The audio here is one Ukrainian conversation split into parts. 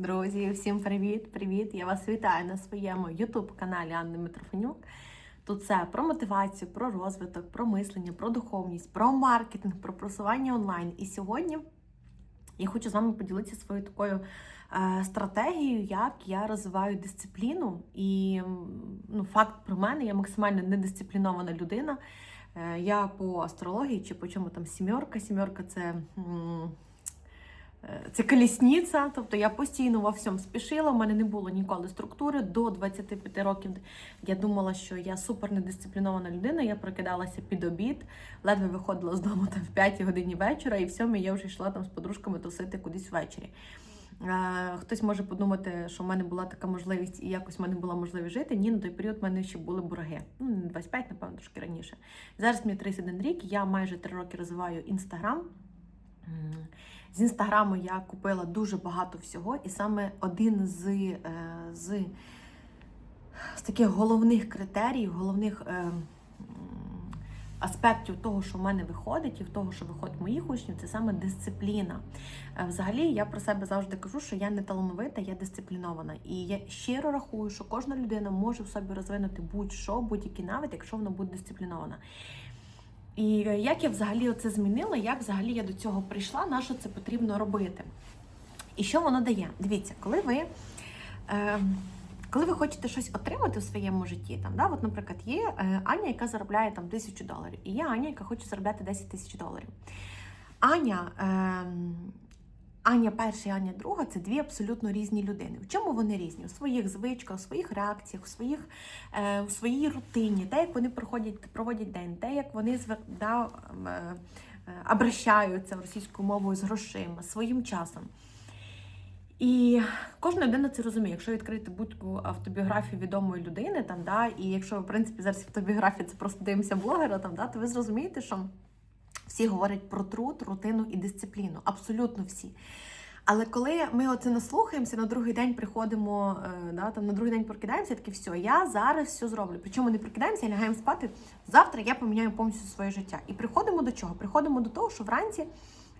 Друзі, всім привіт! Привіт! Я вас вітаю на своєму youtube каналі Анни Митрофанюк. Тут все про мотивацію, про розвиток, про мислення, про духовність, про маркетинг, про просування онлайн. І сьогодні я хочу з вами поділитися своєю такою е, стратегією, як я розвиваю дисципліну. І ну, факт про мене, я максимально недисциплінована людина. Е, я по астрології чи по чому там сімерка. Сімерка це. Е, Це колісниця, тобто я постійно во всьому спішила. У мене не було ніколи структури. До 25 років я думала, що я супер недисциплінована людина. Я прокидалася під обід, ледве виходила з дому там в 5 годині вечора, і в сьомій я вже йшла там з подружками тусити кудись ввечері. Е, Хтось може подумати, що в мене була така можливість, і якось в мене була можливість жити. Ні, на той період в мене ще були борги. Ну, 25, напевно, трошки раніше. Зараз мені 31 рік, я майже 3 роки розвиваю інстаграм. З інстаграму я купила дуже багато всього, і саме один з, е, з, з таких головних критеріїв, головних е, аспектів того, що в мене виходить, і в того, що виходить моїх учнів, це саме дисципліна. Е, Взагалі, я про себе завжди кажу, що я не талановита, я дисциплінована. І я щиро рахую, що кожна людина може в собі розвинути будь-що, будь-який навик, якщо вона буде дисциплінована. І як я взагалі це змінила, як взагалі я до цього прийшла, на що це потрібно робити? І що воно дає? Дивіться, коли ви. Е, коли ви хочете щось отримати в своєму житті, там, да, от, наприклад, є е, Аня, яка заробляє там тисячу доларів, і є Аня, яка хоче заробляти 10 тисяч доларів. Аня, е, Аня перша і Аня друга це дві абсолютно різні людини. В чому вони різні? У своїх звичках, у своїх реакціях, у, своїх, е, у своїй рутині, те, як вони проходять, проводять день, те, як вони да, е, е, обращаються російською мовою з грошима, своїм часом. І кожна людина це розуміє. Якщо відкрити будь-яку автобіографію відомої людини, там, да, і якщо, в принципі, зараз автобіографія це просто дивимося блогера, там, да, то ви зрозумієте, що всі говорять про труд, рутину і дисципліну. Абсолютно всі. Але коли ми оце наслухаємося, на другий день приходимо, е, да, там, на другий день прокидаємося, таке все, я зараз все зроблю. Причому не прокидаємося, а лягаємо спати. Завтра я поміняю повністю своє життя. І приходимо до чого? Приходимо до того, що вранці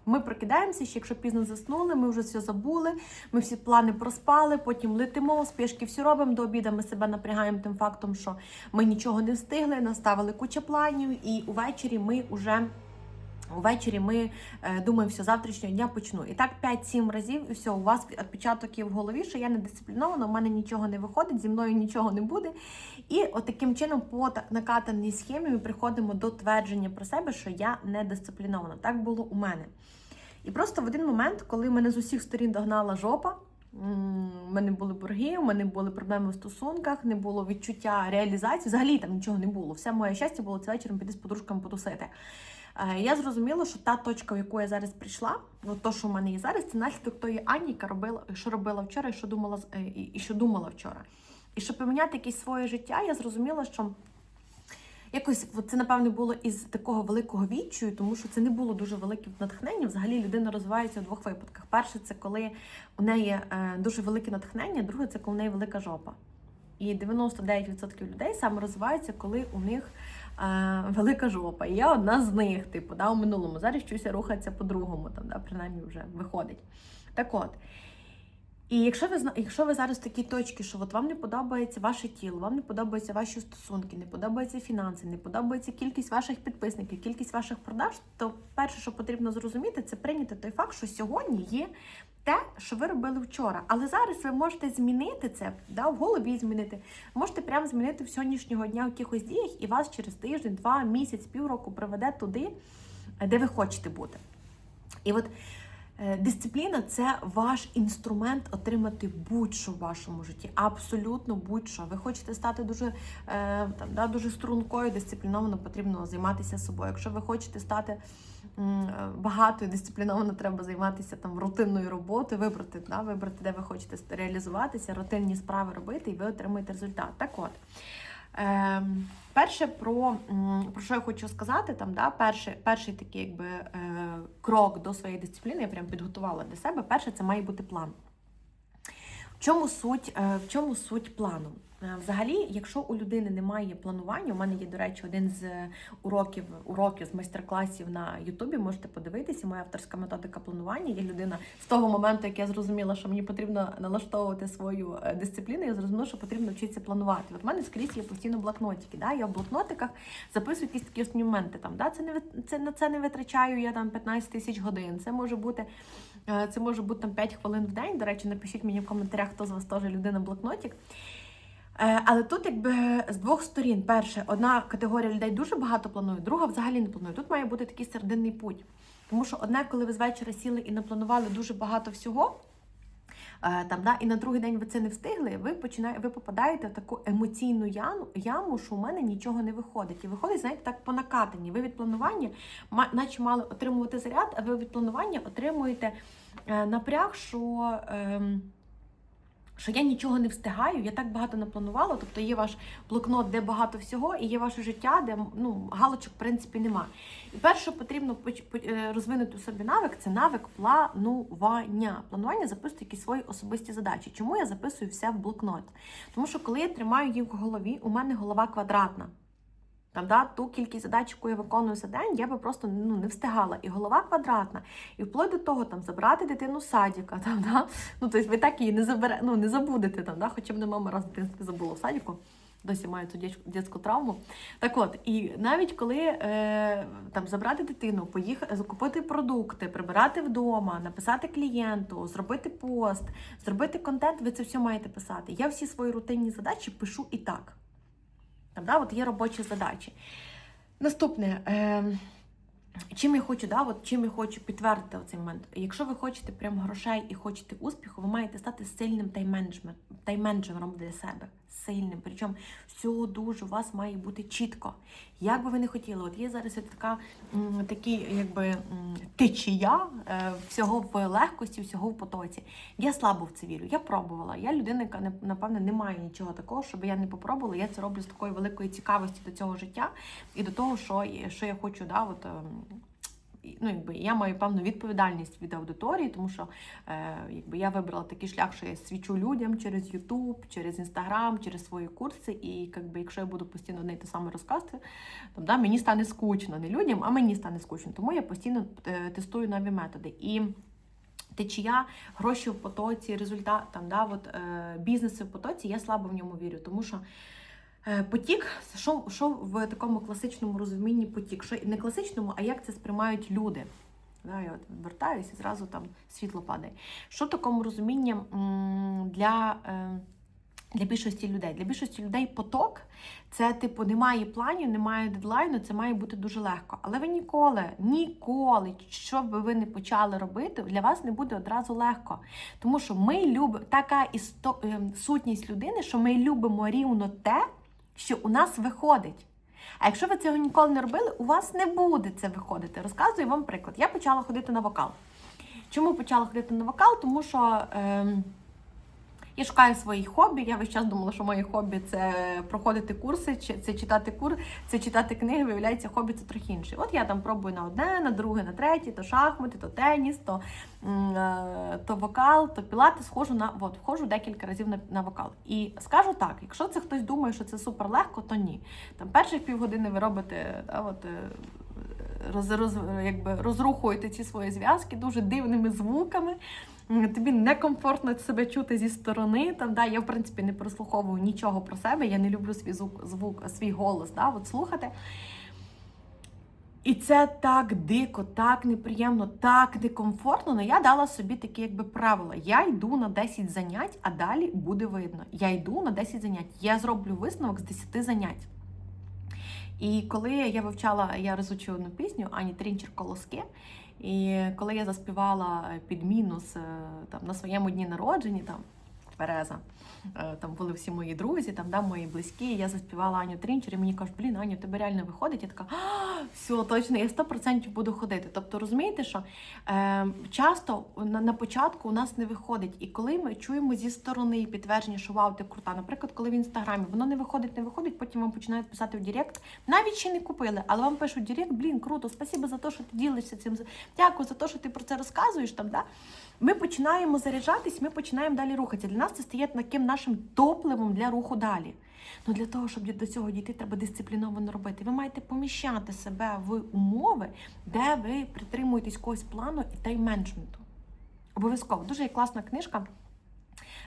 ми прокидаємося, ще якщо пізно заснули, ми вже все забули, ми всі плани проспали, потім летимо, спішки все робимо до обіду. Ми себе напрягаємо тим фактом, що ми нічого не встигли, наставили куча планів, і увечері ми вже. Увечері ми е, думаємо, що завтрашнього дня почну. І так 5-7 разів, і все, у вас відпечаток є в голові, що я не дисциплінована, у мене нічого не виходить, зі мною нічого не буде. І от таким чином, по накатаній схемі, ми приходимо до твердження про себе, що я не дисциплінована. Так було у мене. І просто в один момент, коли мене з усіх сторін догнала жопа, у мене були борги, у мене були проблеми в стосунках, не було відчуття реалізації. Взагалі там нічого не було. Все моє щастя було це вечором піти з подружками потусити. Е, Я зрозуміла, що та точка, в яку я зараз прийшла, от то, що в мене є зараз, це наслідок тої Ані, яка робила, що робила вчора, і що думала е, і, що думала вчора. І щоб поміняти якесь своє життя, я зрозуміла, що якось це напевне було із такого великого відчаю, тому що це не було дуже велике натхнення. Взагалі людина розвивається у двох випадках. Перше, це коли у неї е, дуже велике натхнення, друге це коли у неї велика жопа. І 99% людей саме розвиваються, коли у них велика жопа. І я одна з них, типу, да, у минулому. Зараз вчуся рухатися по-другому, там, да, принаймні вже виходить. Так от. І якщо ви якщо ви зараз в такій точці, що от вам не подобається ваше тіло, вам не подобаються ваші стосунки, не подобаються фінанси, не подобається кількість ваших підписників, кількість ваших продаж, то перше, що потрібно зрозуміти, це прийняти той факт, що сьогодні є те, що ви робили вчора. Але зараз ви можете змінити це, да, в голові змінити. Можете прямо змінити в сьогоднішнього дня в якихось діях, і вас через тиждень, два, місяць, півроку приведе туди, де ви хочете бути. І от е, дисципліна це ваш інструмент отримати будь-що в вашому житті. Абсолютно будь-що. Ви хочете стати дуже, е, там, да, дуже стрункою, дисципліновано потрібно займатися собою. Якщо ви хочете стати е, багатою, дисципліновано треба займатися там рутинною роботою, вибрати, да, вибрати, де ви хочете реалізуватися, рутинні справи робити, і ви отримаєте результат. Так от. Ем, перше, про, про що я хочу сказати, там, да, перший, перший такий якби, е, крок до своєї дисципліни, я прям підготувала для себе. Перше, це має бути план. В чому суть, е, в чому суть плану? Е, Взагалі, якщо у людини немає планування, у мене є, до речі, один з уроків уроків з майстер-класів на Ютубі. Можете подивитися. Моя авторська методика планування. Є людина з того моменту, як я зрозуміла, що мені потрібно налаштовувати свою е, дисципліну. Я зрозуміла, що потрібно вчитися планувати. От в мене скрізь є постійно блокнотики. Да? Я в блокнотиках записую якісь такі основні моменти. Там да це не це на це не витрачаю я там 15 тисяч годин. Це може бути. е, Це може бути там 5 хвилин в день. До речі, напишіть мені в коментарях, хто з вас теж людина блокнотик. Е, Але тут якби з двох сторін. Перше, одна категорія людей дуже багато планує, друга взагалі не планує. Тут має бути такий серединний путь. Тому що одне, коли ви з вечора сіли і напланували дуже багато всього, е, там, да, і на другий день ви це не встигли, ви починає, ви попадаєте в таку емоційну яму, яму, що у мене нічого не виходить. І виходить, знаєте, так по накатанні. Ви від планування, наче мали отримувати заряд, а ви від планування отримуєте е, напряг, що. ем, що я нічого не встигаю, я так багато напланувала. Тобто є ваш блокнот, де багато всього, і є ваше життя, де ну, галочок, в принципі, нема. І перше, потрібно е, розвинути у собі навик, це навик планування. Планування записувати якісь свої особисті задачі. Чому я записую все в блокнот? Тому що коли я тримаю їх в голові, у мене голова квадратна. Там, ту кількість задач, яку я виконую за день, я би просто ну, не встигала. І голова квадратна. І вплоть до того, там, забрати дитину з садика. Там, да? ну, тобто ви так її не, забере, ну, не забудете. Там, да? Хоча б не мама раз в дитинстві забула в садіку. Досі маю цю дитячу травму. Так от, і навіть коли е, там забрати дитину, поїхати, закупити продукти, прибирати вдома, написати клієнту, зробити пост, зробити контент, ви це все маєте писати. Я всі свої рутинні задачі пишу і так. Там, да, от є робочі задачі. Наступне. Е, Чим я хочу, да, от чим я хочу підтвердити цей момент. Якщо ви хочете прям грошей і хочете успіху, ви маєте стати сильним тайм-менеджмент- тайм-менеджером для себе. Сильним. Причому всього дуже у вас має бути чітко. Як би ви не хотіли, от є зараз така такі, якби течія е, всього в легкості, всього в потоці. Я слабо в це вірю. Я пробувала. Я людина, яка напевне не має нічого такого, щоб я не попробувала. Я це роблю з такої великої цікавості до цього життя і до того, що, що я хочу, да, от. Ну, якби я маю певну відповідальність від аудиторії, тому що е, якби я вибрала такий шлях, що я свічу людям через YouTube, через Instagram, через свої курси. І якби, якщо я буду постійно одне те саме розказувати, то да, мені стане скучно не людям, а мені стане скучно. Тому я постійно е, тестую нові методи. І течія, гроші в потоці, результат там, да, от, е, бізнеси в потоці, я слабо в ньому вірю, тому що. Е, Потік, що, що в такому класичному розумінні потік? Що не класичному, а як це сприймають люди? Да, я от вертаюся і зразу там світло падає. Що в такому розумінні для, е, для більшості людей? Для більшості людей поток це, типу, немає планів, немає дедлайну, це має бути дуже легко. Але ви ніколи, ніколи, що би ви не почали робити, для вас не буде одразу легко. Тому що ми любимо така істо, ем, сутність людини, що ми любимо рівно те, що у нас виходить. А якщо ви цього ніколи не робили, у вас не буде це виходити. Розказую вам приклад. Я почала ходити на вокал. Чому почала ходити на вокал? Тому що ем, я шукаю свої хобі. Я весь час думала, що моє хобі це проходити курси, це читати кур, це читати книги. Виявляється, хобі це трохи інше. От я там пробую на одне, на друге, на третє, то шахмати, то теніс, то, е, то вокал, то пілати. Схожу на от, вхожу декілька разів на, на вокал. І скажу так: якщо це хтось думає, що це супер легко, то ні. Там перших півгодини ви робите да, от, е, роз, роз, якби розрухуєте ці свої зв'язки дуже дивними звуками. Тобі некомфортно себе чути зі сторони. Там, да, я, в принципі, не прослуховую нічого про себе. Я не люблю свій звук, звук свій голос да, от слухати. І це так дико, так неприємно, так некомфортно. Але я дала собі такі якби правила. Я йду на 10 занять, а далі буде видно. Я йду на 10 занять. Я зроблю висновок з 10 занять. І коли я вивчала, я розучила одну пісню Ані Трінчер Колоски. І коли я заспівала під мінус е, там, на своєму дні народження, там Береза, е, там були всі мої друзі, там да, мої близькі. Я заспівала Аню Трінчер, і мені кажуть, блін, Аня, тебе реально виходить. Я така, «А, все, точно, я 100% буду ходити. Тобто, розумієте, що е, часто на, на початку у нас не виходить. І коли ми чуємо зі сторони підтвердження, що вау, ти крута, наприклад, коли в інстаграмі воно не виходить, не виходить, потім вам починають писати в Директ, навіть ще не купили, але вам пишуть Директ, блін, круто, спасибо за те, що ти ділишся цим. Дякую за те, що ти про це розказуєш там. Да? Ми починаємо заряджатись, ми починаємо далі рухатися. Для нас це стає таким нашим топливом для руху далі. Ну для того, щоб до цього дійти, треба дисципліновано робити. Ви маєте поміщати себе в умови, де ви притримуєтесь якогось плану і тайм-менеджменту. Обов'язково дуже класна книжка.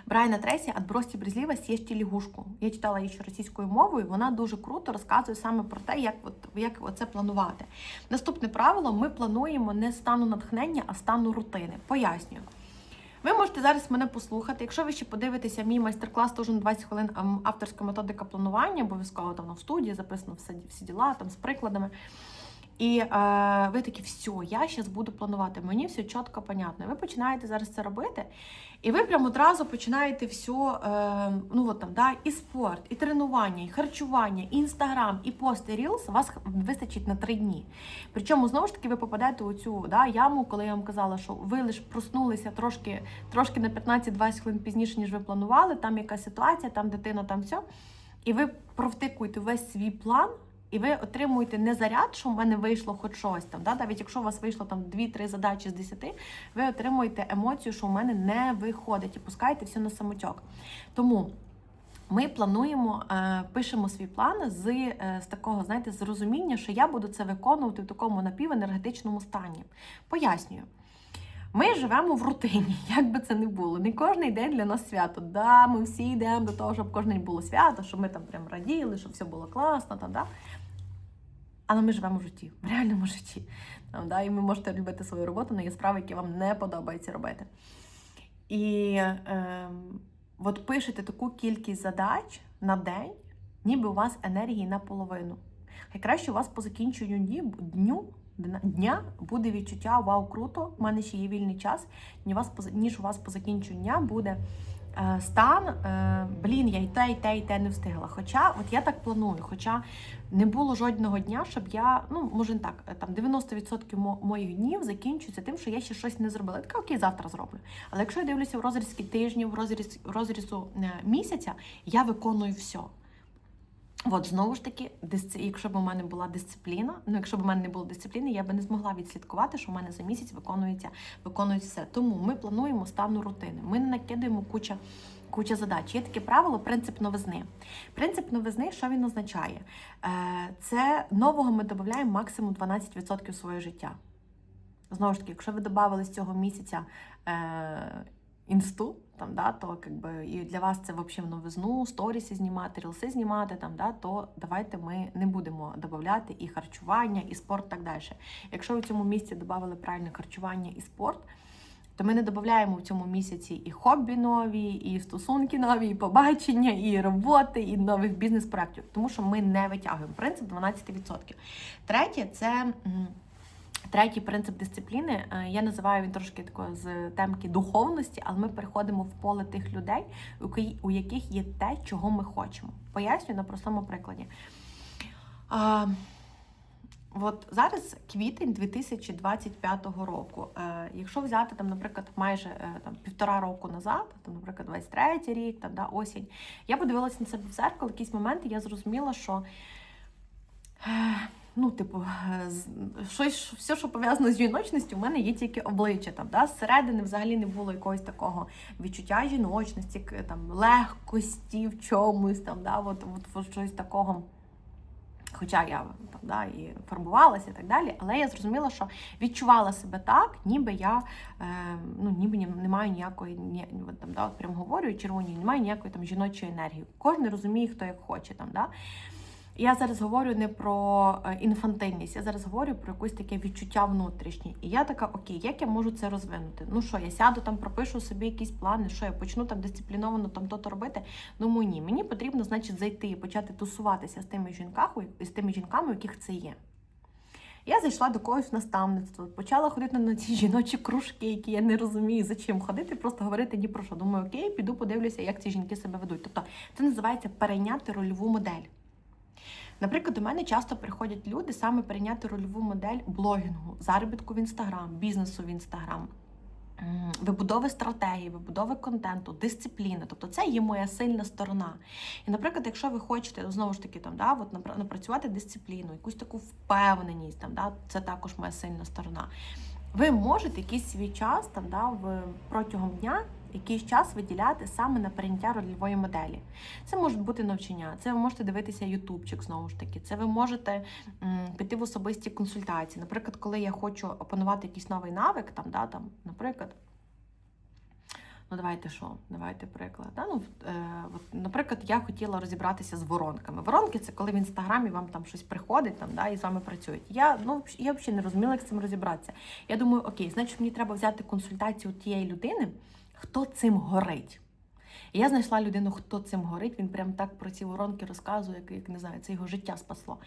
Брайана Трейсі «Отбросьте брезгливо, съешьте лягушку». Я читала її ще російською мовою. Вона дуже круто розказує саме про те, як от, як це планувати. Наступне правило: ми плануємо не стану натхнення, а стану рутини. Пояснюю. Ви можете зараз мене послухати. Якщо ви ще подивитеся мій майстер-клас, теж на 20 хвилин авторська методика планування, обов'язково там в студії записано всі діла там з прикладами. І е, ви такі, все, я зараз буду планувати. Мені все чітко, понятно. Ви починаєте зараз це робити, і ви прямо одразу починаєте все, е, ну от там, да, і спорт, і тренування, і харчування, і інстаграм, і пост, і рілс вас вистачить на три дні. Причому знову ж таки ви попадаєте у цю да, яму, коли я вам казала, що ви лише проснулися трошки, трошки на 15-20 хвилин пізніше, ніж ви планували. Там якась ситуація, там дитина, там все. І ви провтикуєте весь свій план. І ви отримуєте не заряд, що в мене вийшло хоч щось там. Да? Навіть якщо у вас вийшло там 2-3 задачі з 10, ви отримуєте емоцію, що в мене не виходить, і пускаєте все на самотьок. Тому ми плануємо, е, пишемо свій план з, е, з такого, знаєте, з що я буду це виконувати в такому напівенергетичному стані. Пояснюю. Ми живемо в рутині, як би це не було. Не кожен день для нас свято. Да, Ми всі йдемо до того, щоб кожен день було свято, щоб ми там прям раділи, щоб все було класно. Там, да? Але ми живемо в житті, в реальному житті. Там, да? І ви можете любити свою роботу, але є справи, які вам не подобається робити. І е, от пишете таку кількість задач на день, ніби у вас енергії наполовину. Хай краще у вас по закінченню дню дня буде відчуття Вау, круто! У мене ще є вільний час, ніж у вас по закінченню дня буде стан. Е, блін, я й те, і те, і те не встигла. Хоча, от я так планую, хоча не було жодного дня, щоб я, ну може так, там 90% моїх днів закінчується тим, що я ще щось не зробила. Я така окей, завтра зроблю. Але якщо я дивлюся в розрізки тижнів, в розріз, розрізу е, місяця, я виконую все. От знову ж таки, якщо б у мене була дисципліна, ну якщо б у мене не було дисципліни, я би не змогла відслідкувати, що в мене за місяць виконується виконується все. Тому ми плануємо стану рутини. Ми не накидаємо куча куча задач. Є таке правило принцип новизни. Принцип новизни, що він означає? Е, це нового ми додаємо максимум 12% своє життя. Знову ж таки, якщо ви додали з цього місяця е, інсту, там, да, то якби, і для вас це взагалі новизну, сторіси знімати, рілси знімати, там, да, то давайте ми не будемо додати і харчування, і спорт, так далі. Якщо в цьому місці додали правильне харчування і спорт, то ми не додаємо в цьому місяці і хобі нові, і стосунки нові, і побачення, і роботи, і нових бізнес-проєктів, тому що ми не витягуємо принцип 12%. Третє це. Третій принцип дисципліни е, я називаю він трошки такою з темки духовності, але ми переходимо в поле тих людей, у яких є те, чого ми хочемо. Пояснюю на простому прикладі. От зараз квітень 2025 року. Е, Якщо взяти там, наприклад, майже е, там півтора року назад, там, наприклад, 23 рік, там да, осінь, я подивилася на себе в зеркало, якісь моменти я зрозуміла, що. Ну, типу, щось, все, що пов'язано з жіночністю, у мене є тільки обличчя. Там, да? Зсередини взагалі не було якогось такого відчуття жіночності, там, легкості в чомусь, там, да? от, от щось такого. Хоча я там да, і фарбувалася і так далі, але я зрозуміла, що відчувала себе так, ніби я е, ну, ніби не маю ніякої ні, там, да, от прям говорю червоні, немає ніякої там жіночої енергії. Кожен розуміє, хто як хоче. Там, да. Я зараз говорю не про е, інфантильність, я зараз говорю про якесь таке відчуття внутрішнє. І я така, окей, як я можу це розвинути? Ну що, я сяду там, пропишу собі якісь плани, що я почну там дисципліновано там то-то робити. Думаю, ні, мені потрібно, значить, зайти і почати тусуватися з тими жінками, з тими жінками, у яких це є. Я зайшла до когось в наставництво, почала ходити на ці жіночі кружки, які я не розумію, за чим ходити, просто говорити ні про що. Думаю, окей, піду подивлюся, як ці жінки себе ведуть. Тобто це називається перейняти рольову модель. Наприклад, до мене часто приходять люди саме прийняти рольову модель блогінгу, заробітку в інстаграм, бізнесу в інстаграм. Вибудови стратегії, вибудови контенту, дисципліни, тобто це є моя сильна сторона. І, наприклад, якщо ви хочете знову ж таки там, да, от напрацювати дисципліну, якусь таку впевненість, там, да, це також моя сильна сторона. Ви можете якийсь свій час там, да, в, протягом дня якийсь час виділяти саме на прийняття рольової моделі. Це можуть бути навчання, це ви можете дивитися ютубчик знову ж таки. Це ви можете піти в особисті консультації. Наприклад, коли я хочу опанувати якийсь новий навик, там, да, там, наприклад. Ну, давайте що? Давайте приклад. Да? Ну, е, от, наприклад, я хотіла розібратися з воронками. Воронки це коли в інстаграмі вам там щось приходить там, да, і з вами працюють. Я ну я взагалі не розуміла, як з цим розібратися. Я думаю, окей, значить, мені треба взяти консультацію тієї людини, хто цим горить. Я знайшла людину, хто цим горить. Він прям так про ці воронки розказує, як, як не знаю, це його життя спасло.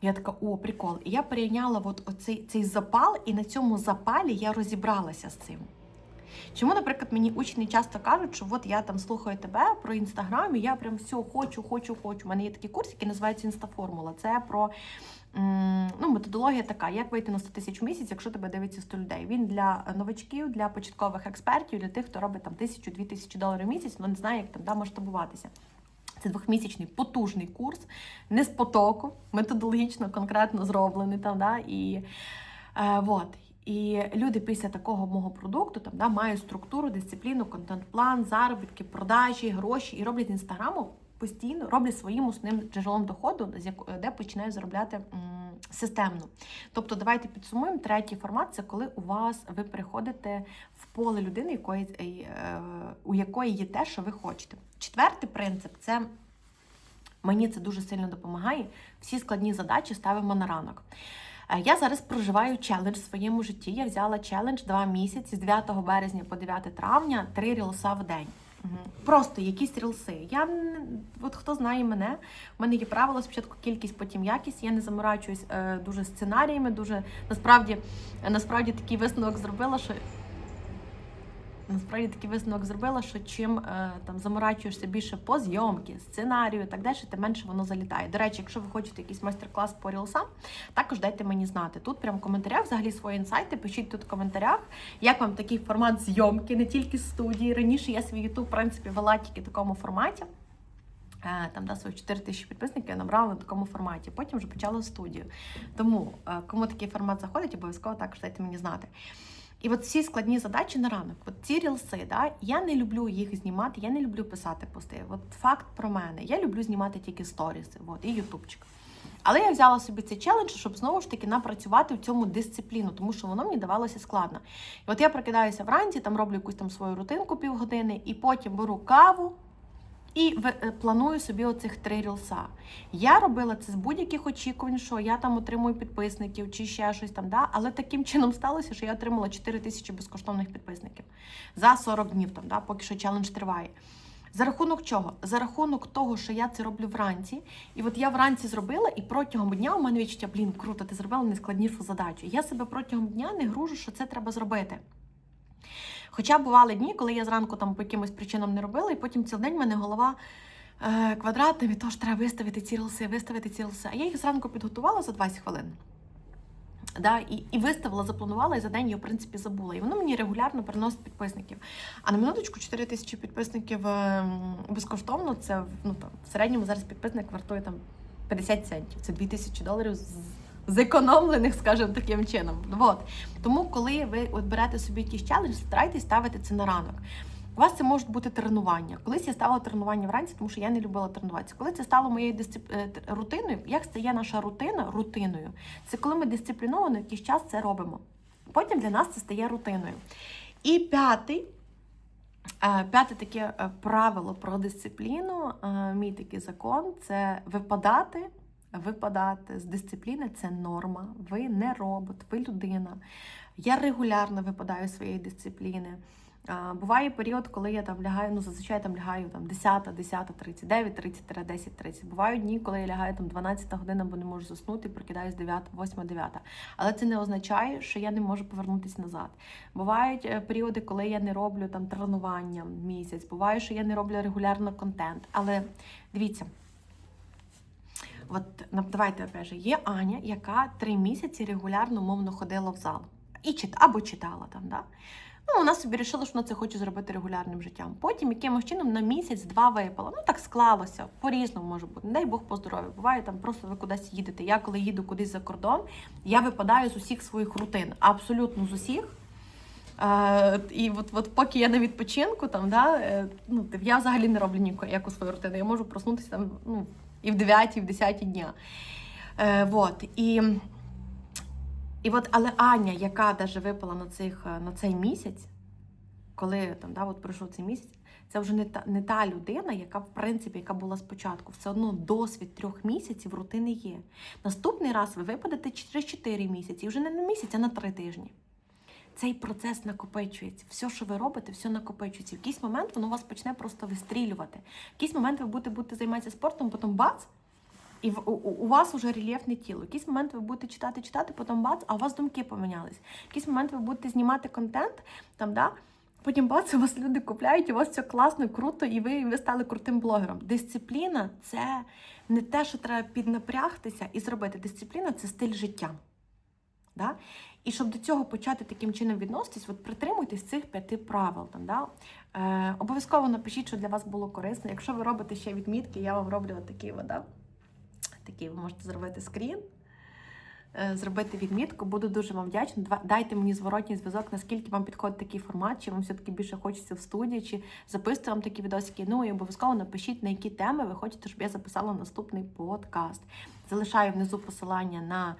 Я така, о, прикол. І я перейняла от оцей цей запал, і на цьому запалі я розібралася з цим. Чому, наприклад, мені учні часто кажуть, що от я там слухаю тебе про інстаграм, і я прям все хочу, хочу, хочу. У мене є такий курс, який називається Інстаформула. Це про ну, методологія така, як вийти на 100 тисяч в місяць, якщо тебе дивиться 100 людей. Він для новачків, для початкових експертів, для тих, хто робить там тисячу-дві тисячі доларів в місяць, але не знає, як там да, масштабуватися. Це двохмісячний потужний курс, не з потоку, методологічно, конкретно зроблений там, да, і е, вот. І люди після такого мого продукту там да мають структуру, дисципліну, контент-план, заробітки, продажі, гроші і роблять інстаграму постійно, роблять своїм основним джерелом доходу, де починають заробляти системно. Тобто, давайте підсумуємо. Третій формат це коли у вас ви приходите в поле людини, якої, е, у якої є те, що ви хочете. Четвертий принцип це. Мені це дуже сильно допомагає. Всі складні задачі ставимо на ранок. Е, Я зараз проживаю челендж в своєму житті. Я взяла челендж два місяці з 9 березня по 9 травня, три рілса в день. Угу. Просто якісь рілси. Я от хто знає мене, в мене є правило спочатку кількість, потім якість. Я не заморачуюсь е, дуже сценаріями. Дуже насправді, насправді такий висновок зробила, що Насправді такий висновок зробила, що чим е, там заморачуєшся більше по зйомки, сценарію і так далі, тим менше воно залітає. До речі, якщо ви хочете якийсь майстер-клас по рілсам, також дайте мені знати. Тут прям в коментарях взагалі свої інсайти. Пишіть тут в коментарях, як вам такий формат зйомки, не тільки студії. Раніше я свій YouTube, в принципі, вела тільки в такому форматі. Е, Там да, своїх 4 тисячі підписників я набрала на такому форматі. Потім вже почала студію. Тому е, кому такий формат заходить, обов'язково також дайте мені знати. І от всі складні задачі на ранок, от ці рілси, да, я не люблю їх знімати, я не люблю писати пости. От факт про мене. Я люблю знімати тільки сторіси, от, і ютубчик. Але я взяла собі цей челендж, щоб знову ж таки напрацювати в цьому дисципліну, тому що воно мені давалося складно. І от я прокидаюся вранці, там роблю якусь там свою рутинку півгодини, і потім беру каву. І е, планую собі оцих три рілса. Я робила це з будь-яких очікувань, що я там отримую підписників чи ще щось там. Да? Але таким чином сталося, що я отримала 4 тисячі безкоштовних підписників за 40 днів, там, да? поки що челендж триває. За рахунок чого? За рахунок того, що я це роблю вранці. І от я вранці зробила, і протягом дня у мене відчуття, блін, круто, ти зробила найскладнішу задачу. Я себе протягом дня не гружу, що це треба зробити. Хоча бували дні, коли я зранку там по якимось причинам не робила, і потім цілий день в мене голова е, квадратна від того, треба виставити ці рілси, виставити ці рілси. А я їх зранку підготувала за 20 хвилин. Да, і, і виставила, запланувала, і за день я, в принципі, забула. І воно мені регулярно приносить підписників. А на минуточку 4 тисячі підписників ем, безкоштовно. Це ну, там, в середньому зараз підписник вартує там 50 центів. Це 2 тисячі доларів зекономлених, скажімо, таким чином. Вот. Тому, коли ви от берете собі якийсь челендж, старайтесь ставити це на ранок. У вас це можуть бути тренування. Колись я ставила тренування вранці, тому що я не любила тренуватися. Коли це стало моєю дисцип... е, рутиною, як стає наша рутина рутиною? Це коли ми дисципліновано якийсь час це робимо. Потім для нас це стає рутиною. І п'ятий. е, П'яте таке е, правило про дисципліну, мій такий закон це випадати. Випадати з дисципліни це норма. Ви не робот, ви людина. Я регулярно випадаю з своєї дисципліни. Буває період, коли я там лягаю, ну зазвичай там лягаю там 10, 10, 39, 30, 10, 30. Бувають дні, коли я лягаю там 12 година, бо не можу заснути, прокидаюсь 9, 8, 9. Але це не означає, що я не можу повернутися назад. Бувають е, періоди, коли я не роблю там тренування місяць. Буває, що я не роблю регулярно контент. Але дивіться. От давайте опять же, є Аня, яка три місяці регулярно мовно ходила в зал і чит або читала там. Да? Ну, вона собі вирішила, що вона це хоче зробити регулярним життям. Потім якимось чином на місяць-два випала. Ну так склалося, по-різному може бути. Не дай Бог по здоров'ю. Буває там просто ви кудись їдете. Я коли їду кудись за кордон, я випадаю з усіх своїх рутин, абсолютно з усіх. Е, і от, от поки я на відпочинку, там, да, е, ну, я взагалі не роблю ніяку свою рутину. Я можу проснутися там, ну, і в 9, і в 10 дня. Е, вот. І, і от, але Аня, яка даже випала на, цих, е, на цей місяць, коли там, да, от пройшов цей місяць, це вже не та, не та людина, яка, в принципі, яка була спочатку. Все одно досвід трьох місяців рутини є. Наступний раз ви випадете через 4 місяці, і вже не на місяць, а на 3 тижні. Цей процес накопичується. Все, що ви робите, все накопичується. В якийсь момент воно вас почне просто вистрілювати. В якийсь момент ви будете, будете займатися спортом, потім бац, і у, у у вас уже рельєфне тіло. В якийсь момент ви будете читати, читати, потім бац, а у вас думки помінялись. В якийсь момент ви будете знімати контент, там, да, потім бац, у вас люди купляють, у вас все класно, круто, і ви, і ви стали крутим блогером. Дисципліна це не те, що треба піднапрягтися і зробити. Дисципліна це стиль життя. Да? І щоб до цього почати таким чином відноситись, от притримуйтесь цих п'яти правил. Там, да? е, обов'язково напишіть, що для вас було корисно. Якщо ви робите ще відмітки, я вам роблю такі, да? такі ви можете зробити скрін, е, зробити відмітку. Буду дуже вам вдячна. Дайте мені зворотній зв'язок, наскільки вам підходить такий формат, чи вам все-таки більше хочеться в студії, чи записувати вам такі відосики. Ну і обов'язково напишіть, на які теми ви хочете, щоб я записала наступний подкаст. Залишаю внизу посилання на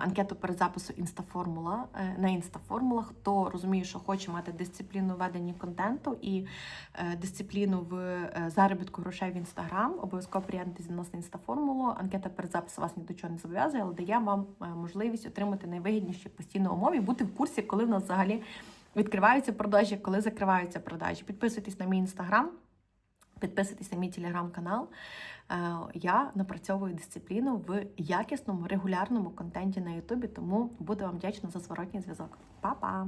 анкету передзапису інстаформула е, на інстаформула. Хто розуміє, що хоче мати дисципліну ведення контенту і е, дисципліну в е, заробітку грошей в інстаграм, обов'язково приєднуйтесь до нас на інстаформулу. Анкета передзапису вас ні до чого не зобов'язує, але дає вам е, можливість отримати найвигідніші постійно умови бути в курсі, коли в нас взагалі відкриваються продажі, коли закриваються продажі. Підписуйтесь на мій інстаграм. Підписуйтесь на мій телеграм-канал. Е, Я напрацьовую дисципліну в якісному регулярному контенті на Ютубі, тому буду вам вдячна за зворотній зв'язок. Па-па!